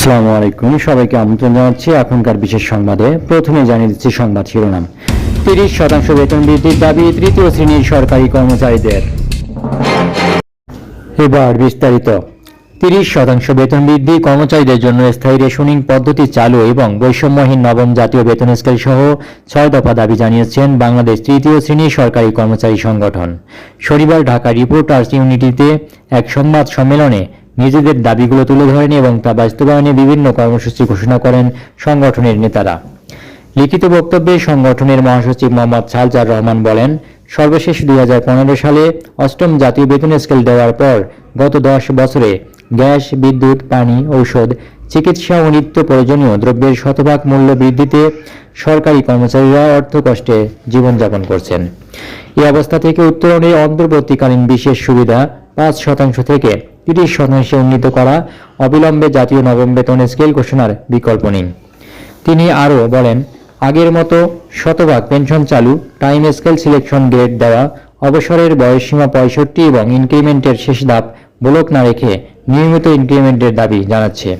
আসসালামু আলাইকুম। সবাইকে আমন্ত্রণ জানাচ্ছি এখনকার বিশেষ সংবাদে। প্রথমে জানিয়ে দিচ্ছি সংবাদ শিরোনাম। তিরিশ শতাংশ বেতন বৃদ্ধির দাবি তৃতীয় শ্রেণির সরকারি কর্মচারীদের। এবার বিস্তারিত। তিরিশ শতাংশ বেতন বৃদ্ধি কর্মচারীদের জন্য স্থায়ী রেশনিং পদ্ধতি চালু এবং বৈষম্যহীন নবম জাতীয় বেতন স্কেল সহ ছয় দফা দাবি জানিয়েছেন বাংলাদেশ তৃতীয় শ্রেণির সরকারি কর্মচারী সংগঠন। শনিবার ঢাকা রিপোর্টার্স ইউনিটিতে এক সংবাদ সম্মেলনে নিজেদের দাবিগুলো তুলে ধরেন এবং তা বাস্তবায়নে বিভিন্ন কর্মসূচি ঘোষণা করেন সংগঠনের নেতারা। লিখিত বক্তব্যে সংগঠনের মহাসচিব মোহাম্মদ সালজার রহমান বলেন, সর্বশেষ দুই সালে অষ্টম জাতীয় বেতন স্কেল দেওয়ার পর গত দশ বছরে গ্যাস, বিদ্যুৎ, পানি, ঔষধ, চিকিৎসা ও নিত্য প্রয়োজনীয় দ্রব্যের শতভাগ মূল্য বৃদ্ধিতে সরকারি কর্মচারীরা অর্থকষ্টে জীবনযাপন করছেন। এই অবস্থা থেকে উত্তরণে অন্তর্বর্তীকালীন বিশেষ সুবিধা পাঁচ শতাংশ থেকে তিরিশ শতাংশে উন্নীত করা অবিলম্বে জাতীয় নবম বেতন স্কেল ঘোষণার বিকল্প নেই। তিনি আরও বলেন, আগের মতো শতভাগ পেনশন চালু, টাইম স্কেল সিলেকশন গ্রেড দেওয়া, অবসরের বয়সসীমা পঁয়ষট্টি এবং ইনক্রিমেন্টের শেষ ধাপ ব্লক না রেখে নিয়মিত ইনক্রিমেন্টের দাবি জানাচ্ছে।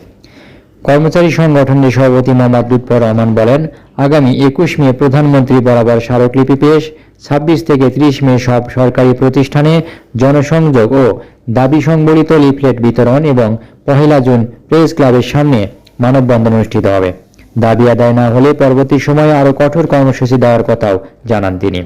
কর্মচারী সংগঠনের সভাপতি মোহাম্মদ রহমান বলেন আগামী একুশ মে প্রধানমন্ত্রী বরাবর স্মারকলিপি পেশ, ছাব্বিশ থেকে ত্রিশ মে সব সরকারি প্রতিষ্ঠানে জনসংযোগ ও দাবি সংবলিত লিফলেট বিতরণ এবং পহেলা জুন প্রেস ক্লাবের সামনে মানববন্ধন অনুষ্ঠিত হবে। দাবি আদায় না হলে পরবর্তী সময়ে আরও কঠোর কর্মসূচি দেওয়ার কথাও জানান তিনি।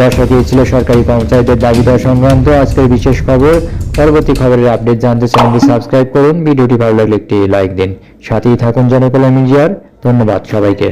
দর্শক, এই ছিল সরকারি কর্মচারীদের দাবি দেওয়া সংক্রান্ত আজকের বিশেষ খবর। পরবর্তী খবরের আপডেট জানতে চ্যানেলটি সাবস্ক্রাইব করুন, ভিডিওটি ভালো লাগলে একটি লাইক দিন। সাথেই থাকুন জনকল্যাণ মিডিয়ার। ধন্যবাদ সবাইকে।